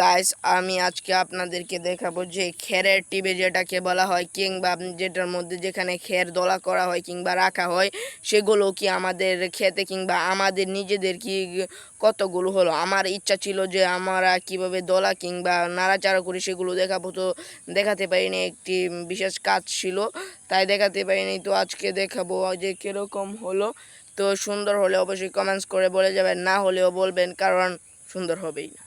Guys আমি আজকে আপনাদেরকে দেখাবো যে খেরের টিবে যেটাকে বলা হয়, কিংবা যেটার মধ্যে যেখানে খের দলা করা হয় কিংবা রাখা হয়, সেগুলো কি আমাদের খেতে কিংবা আমাদের নিজেদের কি কতগুলো হলো? আমার ইচ্ছা ছিল যে আমরা কীভাবে দলা কিংবা নাড়াচাড়া করি সেগুলো দেখাবো, তো দেখাতে পারিনি, একটি বিশেষ কাজ ছিল, তাই দেখাতে পারিনি, তো আজকে দেখাবো যে কীরকম হলো, তো সুন্দর হলে অবশ্যই কমেন্টস করে বলে যাবেন, না হলেও বলবেন, কারণ সুন্দর হবেই না।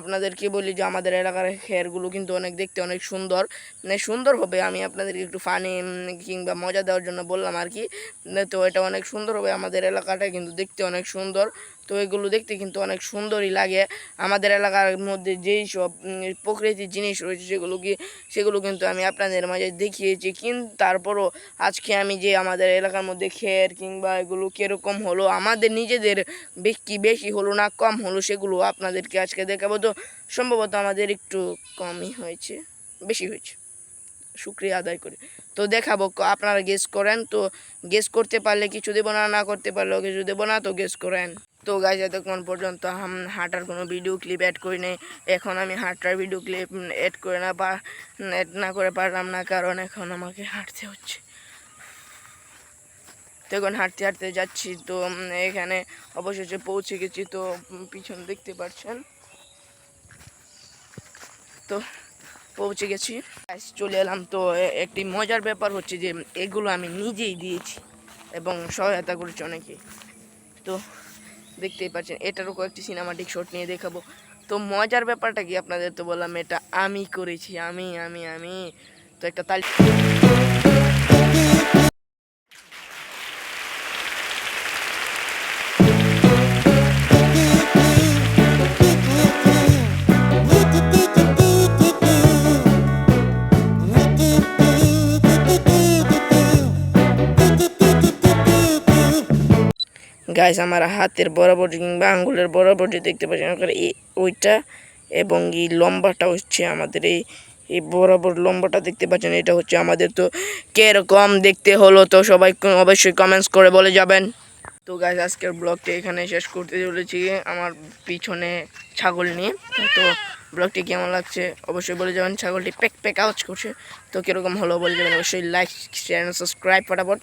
আপনাদেরকে বলি যে আমাদের এলাকার হেয়ারগুলো কিন্তু অনেক দেখতে অনেক সুন্দর। মানে সুন্দর হবে আমি আপনাদেরকে একটু ফানি কিংবা মজা দেওয়ার জন্য বললাম আর কি। তো এটা অনেক সুন্দর হবে আমাদের এলাকাটা কিন্তু দেখতে অনেক সুন্দর। তো এগুলো দেখতে কিন্তু অনেক সুন্দরই লাগে। আমাদের এলাকার মধ্যে যেই সব প্রকৃতির জিনিস রয়েছে সেগুলো কি সেগুলো কিন্তু আমি আপনাদের মাঝে দেখিয়েছি। কিন্তু তারপরও আজকে আমি যে আমাদের এলাকার মধ্যে খের কিংবা এগুলো কীরকম হলো, আমাদের নিজেদের কি বেশি হলো না, কম হলো, সেগুলো আপনাদেরকে আজকে দেখাবো। তো সম্ভবত আমাদের একটু কমই হয়েছে, বেশি হয়েছে। শুক্রিয়া আদায় করি। তো দেখাবো আপনারা গেস করেন। তো গেস করতে পারলে কিছু দেবো না না করতে পারলেও কিছু দেবো না, তো গেস করেন। তো গাছ এতক্ষণ পর্যন্ত হাঁটার কোনো ভিডিও ক্লিপ অ্যাড করি নাই এখন আমি হাঁটার ভিডিও ক্লিপ অ্যাড করে না বা অ্যাড না করে পারলাম না, কারণ এখন আমাকে হাঁটতে হচ্ছে। তো এখন হাঁটতে হাঁটতে যাচ্ছি, তো এখানে অবশেষে পৌঁছে গেছি, তো পিছন দেখতে পাচ্ছেন? তো, পৌঁছে গেছি। চলে এলাম, তো একটি মজার ব্যাপার হচ্ছে যে, এগুলো আমি নিজেই দিয়েছি এবং সহায়তা করেছি অনেকে। তো দেখতেই পাচ্ছেন, এটারও কয়েকটি সিনেমাটিক শট নিয়ে দেখাবো। তো মজার ব্যাপারটা কি আপনাদের তো বললাম, এটা আমি করেছি, আমি আমি আমি। তো একটা তালি গাইস, আমার হাতের বরাবর কিংবা আঙ্গুলের বরাবর যে দেখতে পাচ্ছেন ওইটা এবং এই লম্বাটা হচ্ছে আমাদের এই এই বরাবর লম্বাটা দেখতে পাচ্ছেন, এটা হচ্ছে আমাদের তো কীরকম দেখতে হলো তো সবাই অবশ্যই কমেন্টস করে বলে যাবেন। তো গাইস আজকের ব্লগটি এখানে শেষ করতে চলেছি আমার পিছনে ছাগল নিয়ে। তো ব্লগটি কেমন লাগছে অবশ্যই বলে যাবেন, ছাগলটি প্যাক প্যাক আওয়াজ করছে। তো কীরকম হলো বলে যাবেন, অবশ্যই লাইক শেয়ার সাবস্ক্রাইব ফটাফট।